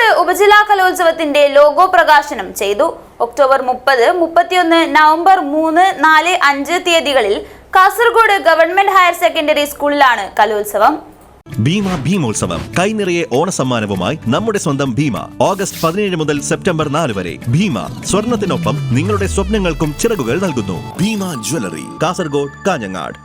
കാസർഗോഡ് ഉപജില്ലാ കലോത്സവത്തിന്റെ ലോഗോ പ്രകാശനം ചെയ്തു. ഒക്ടോബർ മുപ്പത് മുപ്പത്തിയൊന്ന് നവംബർ മൂന്ന് നാല് അഞ്ച് തീയതികളിൽ കാസർഗോഡ് ഗവൺമെന്റ് ഹയർ സെക്കൻഡറി സ്കൂളിലാണ് കലോത്സവം. ഭീമ ഭീമോത്സവം കൈനിറയെ ഓണസമ്മാനവുമായി നമ്മുടെ സ്വന്തം ഭീമ. ഓഗസ്റ്റ് പതിനേഴ് മുതൽ സെപ്റ്റംബർ നാല് വരെ. ഭീമ സ്വർണത്തിനൊപ്പം നിങ്ങളുടെ സ്വപ്നങ്ങൾക്കും ചിറകുകൾ നൽകുന്നു. ഭീമ ജ്വല്ലറി കാസർഗോഡ് കാഞ്ഞങ്ങാട്.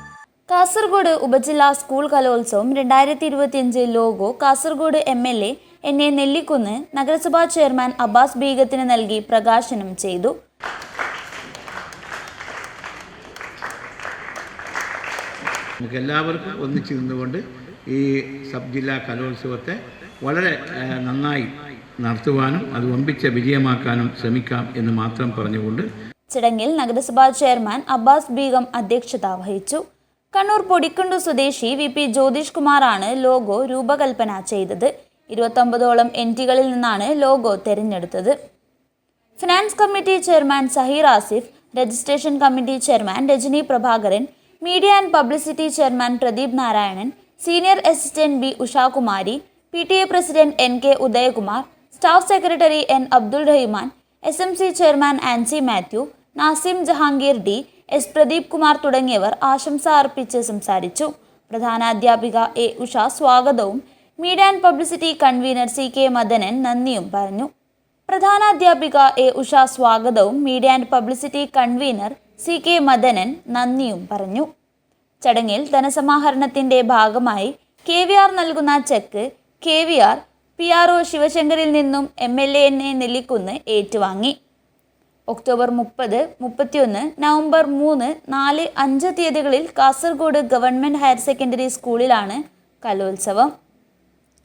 കാസർഗോഡ് ഉപജില്ലാ സ്കൂൾ കലോത്സവം രണ്ടായിരത്തി ഇരുപത്തിയഞ്ച് logo Kasaragod M L A N A Nellikkunnu നഗരസഭാ ചെയർമാൻ അബ്ബാസ് ബീഗത്തിന് നൽകി പ്രകാശനം ചെയ്തു. നമുക്ക് എല്ലാവർക്കും ഒന്നിച്ചു നിന്നുകൊണ്ട് ഈ സബ് ജില്ലാ കലോത്സവത്തെ വളരെ നന്നായി നടത്തുവാനും അത് വമ്പിച്ച വിജയമാക്കാനും ശ്രമിക്കാം എന്ന് മാത്രം പറഞ്ഞുകൊണ്ട് ചടങ്ങിൽ നഗരസഭാ ചെയർമാൻ അബ്ബാസ് ബീഗം അധ്യക്ഷത വഹിച്ചു. കണ്ണൂർ പൊടിക്കുണ്ടു സ്വദേശി വി പി ജ്യോതിഷ് കുമാറാണ് ലോഗോ രൂപകൽപ്പന ചെയ്തത്. ഇരുപത്തൊമ്പതോളം എൻട്രികളിൽ നിന്നാണ് ലോഗോ തിരഞ്ഞെടുത്തത്. Finance committee chairman Zaheer Asif registration committee chairman Rajani Prabhakaran media and publicity chairman Pradeep Narayanan senior assistant B Ushakumari P T A president N K Udayakumar staff secretary N Abdul Rahman S M C chairman Ancy Mathew Nazim Jahangir D S Pradeep Kumar തുടങ്ങിയവർ ആശംസ അർപ്പിച്ച് സംസാരിച്ചു. പ്രധാനാധ്യാപിക A Usha സ്വാഗതവും media and publicity convener C K Madanan നന്ദിയും പറഞ്ഞു. പ്രധാനാധ്യാപിക A Usha സ്വാഗതവും media and publicity convener C K Madanan നന്ദിയും പറഞ്ഞു. ചടങ്ങിൽ ധനസമാഹരണത്തിന്റെ ഭാഗമായി കെ വി ആർ നൽകുന്ന cheque K V R P R O ശിവശങ്കറിൽ നിന്നും എം എൽ എന്നെ നെല്ലിക്കുന്ന് ഏറ്റുവാങ്ങി. ഒക്ടോബർ മുപ്പത് മുപ്പത്തിയൊന്ന് നവംബർ മൂന്ന് നാല് അഞ്ച് തീയതികളിൽ കാസർഗോഡ് ഗവൺമെന്റ് ഹയർ സെക്കൻഡറി സ്കൂളിലാണ് കലോത്സവം.